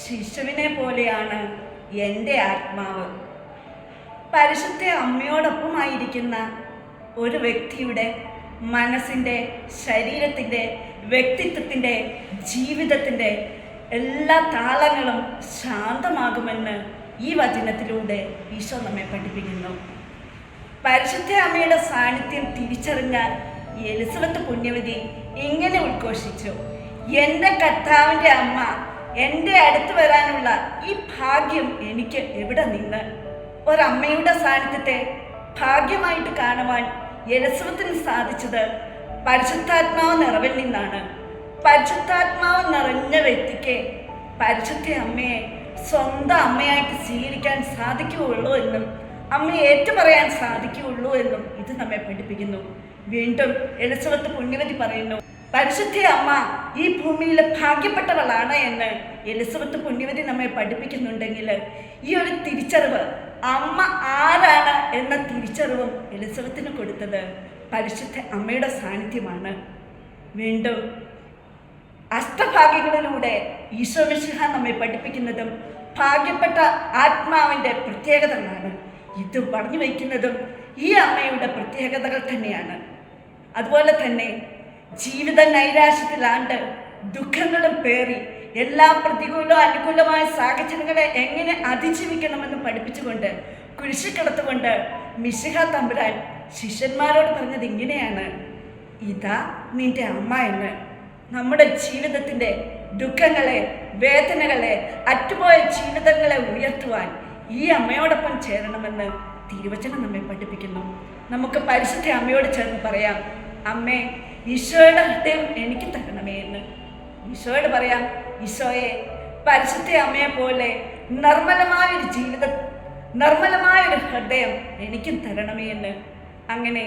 ശിശുവിനെ പോലെയാണ് എന്റെ ആത്മാവ്. പരിശുദ്ധ അമ്മയോടൊപ്പമായിരിക്കുന്ന ഒരു വ്യക്തിയുടെ മനസ്സിന്റെ ശരീരത്തിന്റെ വ്യക്തിത്വത്തിന്റെ ജീവിതത്തിന്റെ എല്ലാ താളങ്ങളും ശാന്തമാകുമെന്ന് ഈ വചനത്തിലൂടെ ഈശോ നമ്മെ പഠിപ്പിക്കുന്നു. പരിശുദ്ധ അമ്മയുടെ സാന്നിധ്യം തിരിച്ചറിഞ്ഞ എലിസബത്ത് പുണ്യവതി ഇങ്ങനെ ഉദ്ഘോഷിച്ചു. എന്റെ കർത്താവിന്റെ അമ്മ എന്റെ അടുത്ത് വരാനുള്ള ഈ ഭാഗ്യം എനിക്ക് എവിടെ നിന്ന്? ഒരമ്മയുടെ സാന്നിധ്യത്തെ ഭാഗ്യമായിട്ട് കാണുവാൻ എലിസബത്തിന് സാധിച്ചത് പരിശുദ്ധാത്മാവ് നിറവിൽ നിന്നാണ്. പരിശുദ്ധാത്മാവ് നിറഞ്ഞ വ്യക്തിക്ക് പരിശുദ്ധ അമ്മയെ സ്വന്തം അമ്മയായിട്ട് സ്വീകരിക്കാൻ സാധിക്കുകയുള്ളൂ എന്നും അമ്മയെ ഏറ്റുപറയാൻ സാധിക്കുകയുള്ളൂ എന്നും ഇത് നമ്മെ പഠിപ്പിക്കുന്നു. വീണ്ടും എലിസബത്ത് പുണ്യവതി പറയുന്നു. പരിശുദ്ധ അമ്മ ഈ ഭൂമിയിൽ ഭാഗ്യപ്പെട്ടവളാണ് എന്ന് എലിസബത്ത് പുണ്യവതി നമ്മെ പഠിപ്പിക്കുന്നുണ്ടെങ്കിൽ ഈ ഒരു തിരിച്ചറിവ് അമ്മ ആരാണ് എന്ന തിരിച്ചറിവും എലിസബത്തിന് കൊടുത്തത് പരിശുദ്ധ അമ്മയുടെ സാന്നിധ്യമാണ്. വീണ്ടും അഷ്ടഭാഗ്യങ്ങളിലൂടെ ഈശോ മിശിഹ നമ്മെ പഠിപ്പിക്കുന്നതും ഭാഗ്യപ്പെട്ട ആത്മാവിന്റെ പ്രത്യേകതകളാണ്. ഇത് പറഞ്ഞു വയ്ക്കുന്നതും ഈ അമ്മയുടെ പ്രത്യേകതകൾ തന്നെയാണ്. അതുപോലെ തന്നെ ജീവിത നൈരാശ്യത്തിലാണ്ട് ദുഃഖങ്ങളും പേറി എല്ലാ പ്രതികൂലവും അനുകൂലമായ സാഹചര്യങ്ങളെ എങ്ങനെ അതിജീവിക്കണമെന്ന് പഠിപ്പിച്ചുകൊണ്ട് കുരിശിക്കിടത്തുകൊണ്ട് മിശിഹ തമ്പുരാൻ ശിഷ്യന്മാരോട് പറഞ്ഞത് ഇങ്ങനെയാണ്. ഇതാ നിന്റെ അമ്മ എന്ന്. നമ്മുടെ ജീവിതത്തിന്റെ ദുഃഖങ്ങളെ വേദനകളെ അറ്റുപോയ ജീവിതങ്ങളെ ഉയർത്തുവാൻ ഈ അമ്മയോടൊപ്പം ചേരണമെന്ന് തിരുവചനം നമ്മെ പഠിപ്പിക്കുന്നു. നമുക്ക് പരിശുദ്ധ അമ്മയോട് ചേർന്ന് പറയാം. അമ്മേ ഈശോയുടെ ഹൃദയം എനിക്ക് തരണമേ എന്ന്. ഈശോയോട് പറയാം ഈശോയെ പരിശുദ്ധ അമ്മയെ പോലെ നിർമ്മലമായൊരു ജീവിത നിർമ്മലമായ ഒരു ഹൃദയം എനിക്കും തരണമേ എന്ന്. അങ്ങനെ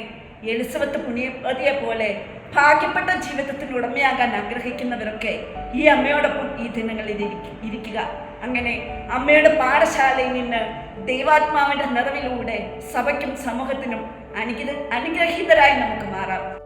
എലിസബത്ത് പുണ്യപതിയെ പോലെ ഭാഗ്യപ്പെട്ട ജീവിതത്തിന് ഉടമയാകാൻ ആഗ്രഹിക്കുന്നവരൊക്കെ ഈ അമ്മയോടൊപ്പം ഈ ദിനങ്ങളിൽ ഇരിക്കുക. അങ്ങനെ അമ്മയുടെ പാഠശാലയിൽ നിന്ന് ദൈവാത്മാവിന്റെ നിറവിലൂടെ സഭയ്ക്കും സമൂഹത്തിനും അനുഗ്രഹ അനുഗ്രഹീതരായി നമുക്ക് മാറാം.